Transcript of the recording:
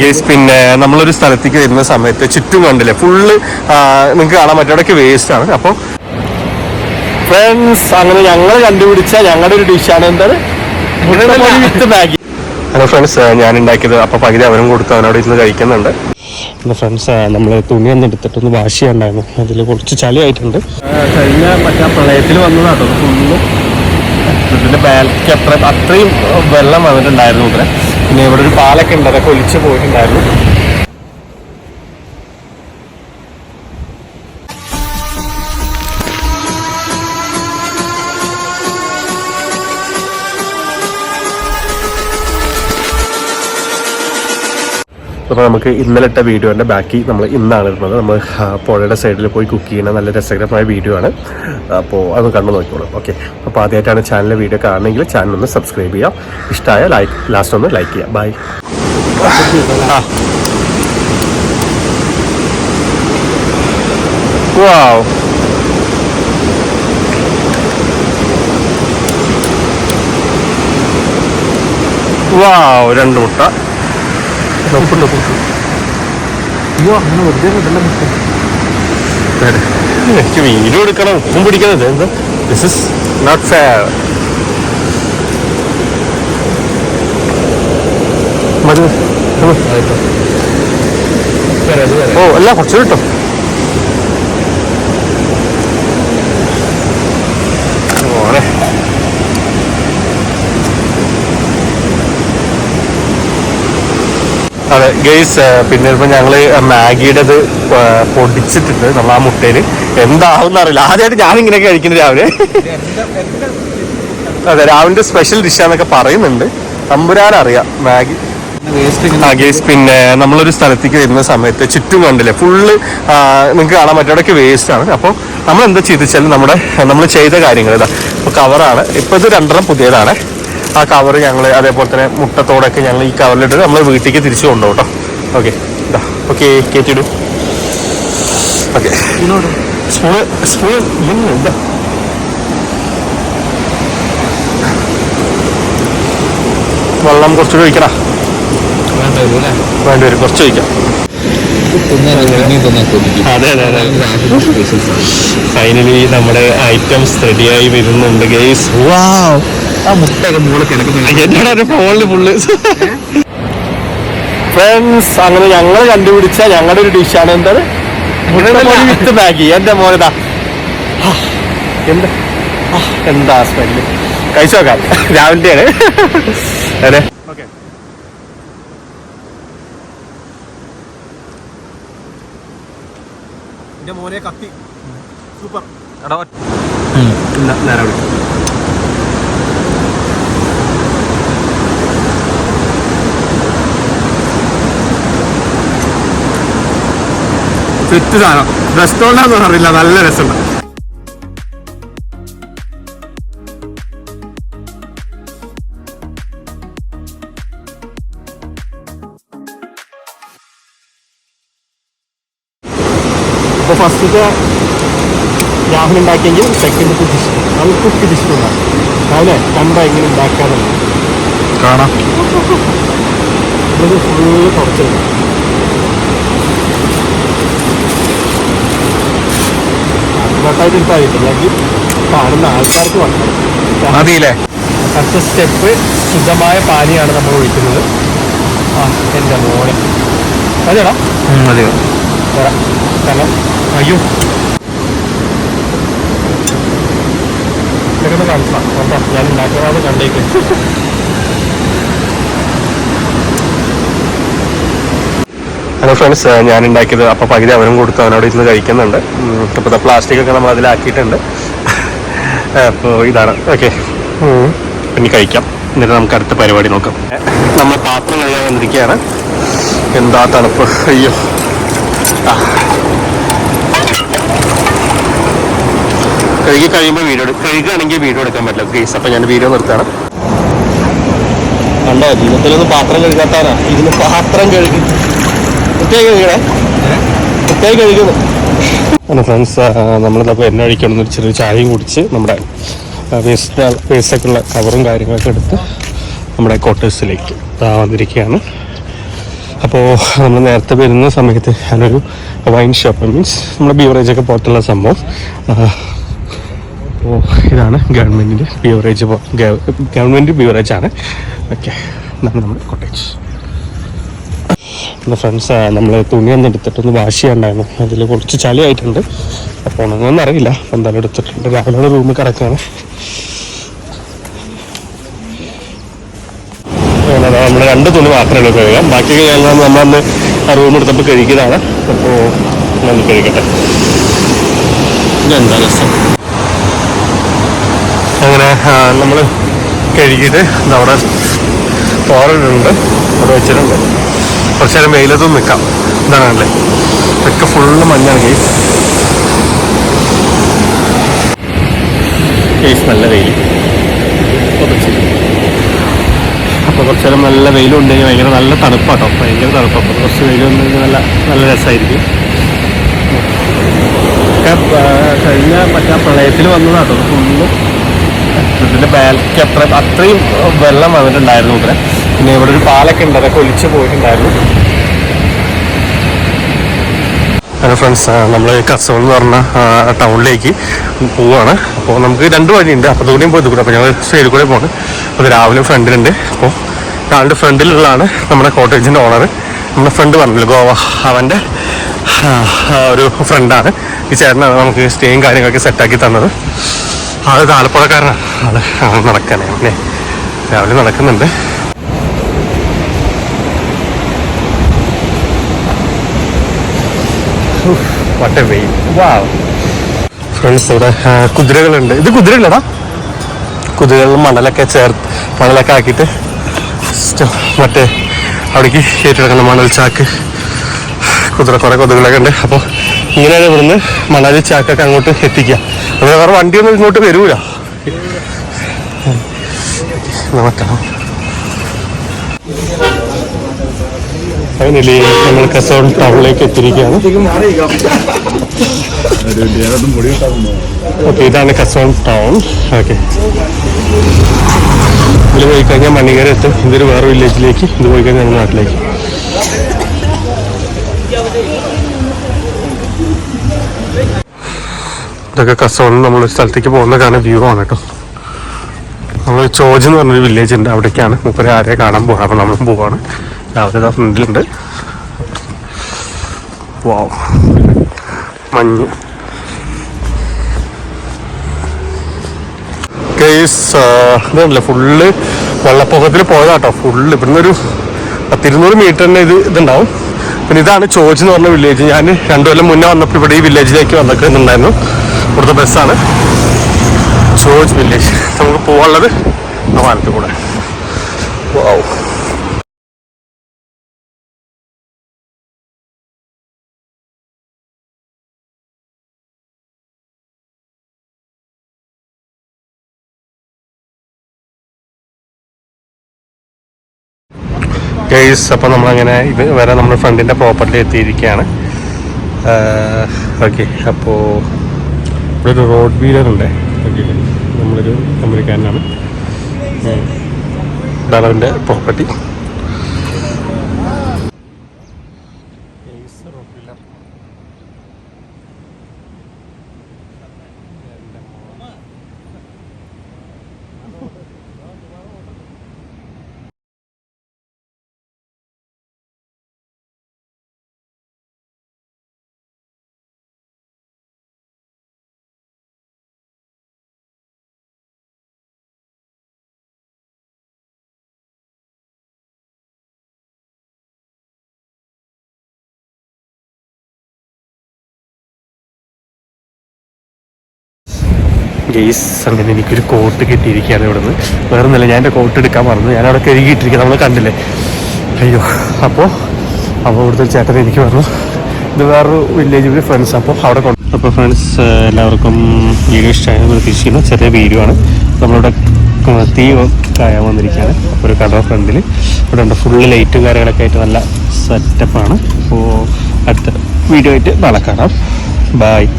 Guys പിന്നെ നമ്മളൊരു സ്ഥലത്തേക്ക് വരുന്ന സമയത്ത് ചുറ്റും കണ്ടില്ലേ? ഫുള്ള് നിങ്ങൾക്ക് കാണാൻ പറ്റും. അവിടെയൊക്കെ വേസ്റ്റ് ആണ്. അപ്പോൾ ഫ്രണ്ട്സ് അങ്ങനെ ഞങ്ങൾ കണ്ടുപിടിച്ച ഞങ്ങളുടെ ഒരു ഡിഷാണ് എന്താണ്? വിത്ത് മാഗി. ഹലോ ഫ്രണ്ട്സ് ഞാൻ ഉണ്ടാക്കിയത് അപ്പൊ പകുതി അവനും കൊടുത്തു. അവനോട് ഇരുന്ന് കഴിക്കുന്നുണ്ട്. ഫ്രണ്ട്സ് നമ്മൾ തുണി ഒന്ന് എടുത്തിട്ടൊന്ന് വാഷ് ചെയ്യാണ്ടായിരുന്നു അതിൽ കുറച്ച് ചളിയായിട്ടുണ്ട് കഴിഞ്ഞ മറ്റേ പ്രളയത്തിൽ വന്നതാട്ടോ ഫുള്ള് ഇതിന്റെ ബാലക്ക് അത്ര അത്രയും വെള്ളം വന്നിട്ടുണ്ടായിരുന്നു ഇവിടെ. പിന്നെ ഇവിടെ ഒരു പാലൊക്കെ ഉണ്ട് അതൊക്കെ ഒലിച്ചു പോയിട്ടുണ്ടായിരുന്നു. അപ്പോൾ നമുക്ക് ഇന്നലെ ഇട്ട വീഡിയോന്റെ ബാക്കി നമ്മൾ ഇന്നാണ് ഇടുന്നത്. നമ്മൾ പുഴയുടെ സൈഡിൽ പോയി കുക്ക് ചെയ്യുന്ന നല്ല രസകരമായ വീഡിയോ ആണ്. അപ്പോൾ അത് കണ്ടു നോക്കിക്കോളൂ. ഓക്കെ അപ്പോൾ ആദ്യമായിട്ടാണ് ചാനലിലെ വീഡിയോ കാണണമെങ്കിൽ ചാനൽ ഒന്ന് സബ്സ്ക്രൈബ് ചെയ്യാം. ഇഷ്ടമായ ലൈക്ക് ലാസ്റ്റ് ഒന്ന് ലൈക്ക് ചെയ്യാം. ബൈ വാവ് വാവ് രണ്ട് മുട്ട. ഉപ്പുണ്ട് ഉപ്പുണ്ട് അയ്യോ അങ്ങനെ വെറുതെ വേറെ. എനിക്ക് വീഡിയോ എടുക്കണം. ഉപ്പും പിടിക്കുന്നത് എന്താ? ദിസ് ഇസ് നോട്ട് ഫെയർ മതി ഓ അല്ല കുറച്ച് കിട്ടോ. അതെ ഗെയ്സ് പിന്നെ ഇപ്പൊ ഞങ്ങൾ മാഗിയുടേത് പൊടിച്ചിട്ടുണ്ട് നമ്മൾ ആ മുട്ടയിൽ എന്താവും അറിയില്ല. ആദ്യമായിട്ട് ഇങ്ങനെയൊക്കെ കഴിക്കുന്നത് രാവിലെ. അതെ രാവിലെ സ്പെഷ്യൽ ഡിഷാന്നൊക്കെ പറയുന്നുണ്ട്. തമ്പുരാൻ അറിയാം മാഗി. ഗേസ് പിന്നെ നമ്മളൊരു സ്ഥലത്തേക്ക് വരുന്ന സമയത്ത് ചുറ്റും കണ്ടില്ലേ ഫുള്ള് നിങ്ങൾക്ക് കാണാൻ പറ്റും വേസ്റ്റ് ആണ്. അപ്പോൾ നമ്മൾ എന്താ ചെയ്തെച്ചാൽ നമ്മുടെ നമ്മൾ ചെയ്ത കാര്യങ്ങൾ ഇതാ. ഇപ്പോൾ കവറാണ് ഇപ്പോൾ ഇത് രണ്ടെണ്ണം പുതിയതാണ്. ആ കവർ ഞങ്ങൾ അതേപോലെ തന്നെ മുട്ടത്തോടൊക്കെ ഞങ്ങൾ ഈ കവറിലിട്ട് നമ്മൾ വീട്ടിലേക്ക് തിരിച്ചു കൊണ്ടുപോകും കേട്ടോ. ഓക്കെ ഇതാ ഓക്കെ കയറ്റിയിടും ഓക്കെ സ്പൂണ് വെള്ളം കുറച്ചുകൂടി ഒഴിക്കണ വേണ്ട വരും അല്ലേ വേണ്ടി വരും കുറച്ച് ഒഴിക്കാം. അതെ അതെ അതെ. ഫൈനലി നമ്മുടെ ഐറ്റംസ് റെഡിയായി വരുന്നുണ്ട് ഗെയ്സ് വാവ് ആ മുട്ടയൊക്കെ മുകളിൽ കിടക്കുന്നുണ്ട് എന്നോട് ഫോണിൽ ഫുള്ള് ഫ്രണ്ട്സ് അങ്ങനെ ഞങ്ങൾ കണ്ടുപിടിച്ച ഞങ്ങളുടെ ഒരു ഡിഷാണ് എന്താണ്? വിത്ത് മാഗി എന്റെ മോനതാ എന്താ? എന്താ സ്മെല്ല് കഴിച്ചു നോക്കാം. രാവിലെയാണ്. അതെ. മോനെ കത്തി. സൂപ്പർ എടാ നേരെ സെറ്റ് സാധനം. റെസ്റ്റോറന്റ് അറിയില്ല നല്ല രസമുണ്ട്. അപ്പോൾ ഫസ്റ്റത്തെ രാഹുൽ ഉണ്ടാക്കിയെങ്കിൽ സെക്കൻഡ് ഡിഷ് അത് കുക്ക് ഡിഷ് ഉണ്ടാകും രാവിലെ കണ്ട എങ്ങനെ ഉണ്ടാക്കാറുണ്ട് കാണാം. ഇത് ഫുള്ള് തുടച്ചെടുക്കാം നട്ടായിട്ട് എടുത്താൽ അല്ലെങ്കിൽ കാണുന്ന ആൾക്കാർക്ക് മതിയില്ലേ അടുത്ത സ്റ്റെപ്പ് ശുദ്ധമായ പാനിയാണ് നമ്മൾ ഒഴിക്കുന്നത്. ആ എന്റെ മോളെ. അതെടാ മതിയോ? കാരണം അയ്യോ. ഇതൊക്കെ കാണിച്ചാ. കണ്ടോ? ഞാൻ ഉണ്ടാക്കാതെ കണ്ടേക്ക്. ഹലോ ഫ്രണ്ട്സ് ഞാൻ ഉണ്ടാക്കിയത് അപ്പോൾ പകുതി അവനും കൊടുത്തു അവനോട് ഇരുന്ന് കഴിക്കുന്നുണ്ട്. അപ്പോൾ പ്ലാസ്റ്റിക് ഒക്കെ നമ്മൾ അതിലാക്കിയിട്ടുണ്ട്. അപ്പോൾ ഇതാണ്. ഓക്കെ. പിന്നെ കഴിക്കാം. എന്നിട്ട് നമുക്ക് അടുത്ത പരിപാടി നോക്കാം. നമ്മൾ പാത്രം കഴിയാൻ വന്നിരിക്കുകയാണ്. എന്താ തണുപ്പ്? അയ്യോ. കഴുകി കഴിയുമ്പോൾ വീഡിയോ എടുക്കും കഴുകുകയാണെങ്കിൽ വീഡിയോ എടുക്കാൻ പറ്റില്ല. പ്ലീസ് അപ്പം ഞാൻ വീഡിയോ നിർത്തുകയാണ്. കണ്ടോ ജീവിതത്തിലൊന്നും പാത്രം കഴുകാത്താനാ ഇതിന് പാത്രം കഴുകി ഹലോ ഫ്രണ്ട്സ് നമ്മളിതപ്പോൾ എണ്ണ ഒഴിക്കണം ഒരു ചെറിയ ചായയും കുടിച്ച് നമ്മുടെ വേസ്റ്റ് വേസ്റ്റൊക്കെ ഉള്ള കവറും കാര്യങ്ങളൊക്കെ എടുത്ത് നമ്മുടെ ക്വാർട്ടേഴ്സിലേക്ക് വന്നിരിക്കുകയാണ്. അപ്പോൾ നമ്മൾ നേരത്തെ വരുന്ന സമയത്ത് ഞാനൊരു വൈൻ ഷോപ്പ് മീൻസ് നമ്മുടെ ബീവറേജൊക്കെ ഒക്കെ പുറത്തുള്ള സംഭവം. അപ്പോൾ ഇതാണ് ഗവൺമെന്റിന്റെ ബീവറേജ് ഗവൺമെന്റ് ബീവറേജാണ് ആണ്. ഓക്കെ ഇതാണ് നമ്മുടെ കോട്ടേജ് എന്റെ ഫ്രണ്ട്സ് നമ്മൾ തുണി ഒന്ന് എടുത്തിട്ടൊന്ന് വാഷ് ചെയ്യാണ്ടായിരുന്നു. അതിൽ കുറച്ച് ചളിയായിട്ടുണ്ട് അപ്പോൾ ഉണങ്ങുമെന്ന് അറിയില്ല. എന്തായാലും എടുത്തിട്ടുണ്ട്. രാവിലെ റൂമിൽ കിടക്കുകയാണ് നമ്മൾ രണ്ട് തുണി മാത്രമേ ഉള്ളൂ കഴുകാം ബാക്കി നമ്മളന്ന് ആ റൂം എടുത്തപ്പോൾ കഴിക്കുന്നതാണ് അപ്പോൾ നമ്മൾ കഴിക്കട്ടെ ഇതെന്താ രസം? അങ്ങനെ നമ്മൾ കഴുകിയിട്ട് അവിടെ തോരനുണ്ട് അവിടെ വെച്ചിട്ടുണ്ട്. കുറച്ച് നേരം വെയിലത്തും നിൽക്കാം ഇതാണല്ലേ ഇതൊക്കെ ഫുള്ള് മഞ്ഞാണ് കേസ് കേസ് നല്ല വെയിൽ അപ്പോൾ കുറച്ച് നേരം നല്ല വെയിലും ഉണ്ടെങ്കിൽ ഭയങ്കര നല്ല തണുപ്പാട്ടോ. ഭയങ്കര തണുപ്പാണ് അപ്പോൾ കുറച്ച് വെയിലുണ്ടെങ്കിൽ നല്ല നല്ല രസമായിരിക്കും കഴിഞ്ഞ മറ്റേ പ്രളയത്തിൽ വന്നതാട്ടോ. ഫുള്ള് ഇതിന്റെ ബാക്ക് അത്ര അത്രയും വെള്ളം വന്നിട്ടുണ്ടായിരുന്നു ഇവിടെ. പിന്നെ ഇവിടെ ഒരു പാലൊക്കെ ഉണ്ട് അതൊക്കെ ഒലിച്ചു പോയിട്ടുണ്ടായിരുന്നു. ഫ്രണ്ട്സ് നമ്മൾ കസോൾ എന്ന് പറഞ്ഞ ടൗണിലേക്ക് പോവാണ്. അപ്പോൾ നമുക്ക് രണ്ട് വഴിയുണ്ട്. ദൂരെയും പോയി കൂടെ അപ്പോൾ ഞങ്ങൾ സൈഡിൽ കൂടെ പോകണം അപ്പോൾ രാവിലെ ഫ്രണ്ടിലുണ്ട്. അപ്പോൾ ആളുടെ ഫ്രണ്ടിലുള്ളതാണ് നമ്മുടെ കോട്ടേജിന്റെ ഓണർ നമ്മുടെ ഫ്രണ്ട് പറഞ്ഞില്ല ഗോവ. അവന്റെ ഒരു ഫ്രണ്ടാണ് ഈ ചേട്ടനാണ് നമുക്ക് സ്റ്റേയും കാര്യങ്ങളൊക്കെ സെറ്റാക്കി തന്നത്. ആ ആലപ്പുഴക്കാരനാണ് ആൾ നടക്കാനേ രാവിലെ നടക്കുന്നുണ്ട്. വട്ട വെയിൽ വാവ് ഫ്രണ്ട്സ് ഇവിടെ കുതിരകളുണ്ട്. ഇത് കുതിരകളടാ? കുതിരകളിൽ മണലൊക്കെ ചേർത്ത് മണലൊക്കെ ആക്കിയിട്ട് മറ്റേ അവിടേക്ക് കയറ്റിടക്കുന്ന മണൽ ചാക്ക്. കുതിര കുറേ കൊതുകളൊക്കെ ഉണ്ട്. അപ്പോൾ ഇങ്ങനെയാണ് ഇവിടുന്ന് മണലി ചാക്കൊക്കെ അങ്ങോട്ട് എത്തിക്കുക. അത് വേറെ വണ്ടിയൊന്നും ഇങ്ങോട്ട് വരൂല. മറ്റേ ഫൈനലി നമ്മൾ കസോൺ ടൗണിലേക്ക് എത്തിയിരിക്കുകയാണ്. ഓക്കെ ഇതാണ് കസോൺ ടൗൺ. ഓക്കെ ഇതിൽ പോയി കഴിഞ്ഞാൽ മണികര എത്തും. ഇതൊരു വേറെ വില്ലേജിലേക്ക്. ഇത് പോയി കഴിഞ്ഞാൽ നമ്മുടെ നാട്ടിലേക്ക്. ഇതൊക്കെ കസോൺ നമ്മൾ സ്ഥലത്തേക്ക് പോകുന്ന കാരണം വ്യൂ ആണ് കേട്ടോ. നമ്മൾ ചോജ് എന്ന് പറഞ്ഞൊരു വില്ലേജ് ഉണ്ട്. അവിടേക്കാണ് മൂപ്പര് ആരെയും കാണാൻ പോകാം അപ്പോൾ നമ്മളും പോവാണ്. രാവിലെ ഫ്രണ്ടിലുണ്ട്. വാവ്. മഞ്ഞ്. കേസ് ഇതല്ല. ഫുള്ള് വെള്ളപ്പൊക്കത്തിൽ പോയതാട്ടോ. ഫുള്ള്. ഇവിടുന്ന് ഒരു പത്തിരുന്നൂറ് മീറ്ററിന് ഇത് ഇതുണ്ടാവും. പിന്നെ ഇതാണ് ചോജ് എന്ന് പറഞ്ഞ വില്ലേജ് ഞാൻ രണ്ടു കൊല്ലം മുന്നേ വന്നപ്പോൾ ഇവിടെ ഈ വില്ലേജിലേക്ക് വന്നിട്ടുണ്ടായിരുന്നു ഇവിടുത്തെ ബസ്സാണ് ചോജ് വില്ലേജ് നമുക്ക് പോകാനുള്ളത് ആ കൂടെ. വാവ് ഗൈസ് അപ്പോൾ നമ്മളങ്ങനെ ഇത് വരെ നമ്മൾ ഫ്രണ്ടിന്റെ പ്രോപ്പർട്ടി എത്തിയിരിക്കുകയാണ് ഓക്കെ അപ്പോൾ ഇവിടെ ഒരു റോഡ് വീലർ ഉണ്ട്. നമ്മളൊരു അമേരിക്കാരനാണ് ഡാലറിന്റെ പ്രോപ്പർട്ടി ഗെയ്സ് അങ്ങനെ എനിക്കൊരു കോട്ട് കിട്ടിയിരിക്കുകയാണ് ഇവിടെ നിന്ന് വേറെ ഒന്നുമില്ല ഞാൻ എന്റെ കോട്ട് എടുക്കാൻ മറന്നു. ഞാൻ അവിടെ കഴുകിയിട്ടിരിക്കുക നമ്മൾ കണ്ടില്ലേ? അയ്യോ അപ്പോൾ അപ്പോൾ ഇവിടുത്തെ ഒരു ചേട്ടൻ എനിക്ക് പറഞ്ഞു. ഇത് വേറൊരു വില്ലേജിൽ ഫ്രണ്ട്സ് അപ്പോൾ അവിടെ കൊണ്ട് അപ്പോൾ ഫ്രണ്ട്സ് എല്ലാവർക്കും വീഡിയോ ഇഷ്ടമായ പ്രതീക്ഷിക്കുന്ന. ചെറിയ വീഡിയോ ആണ്. നമ്മളിവിടെ തീ കായാൻ വന്നിരിക്കുകയാണ്. അപ്പോൾ ഒരു കട ഫ്രണ്ടിൽ ഇവിടെ ഉണ്ട് ഫുള്ള് ലൈറ്റും കാര്യങ്ങളൊക്കെ ആയിട്ട് നല്ല സെറ്റപ്പാണ് അപ്പോൾ അടുത്ത വീഡിയോ ആയിട്ട് നാളെ കാണാം. ബായ്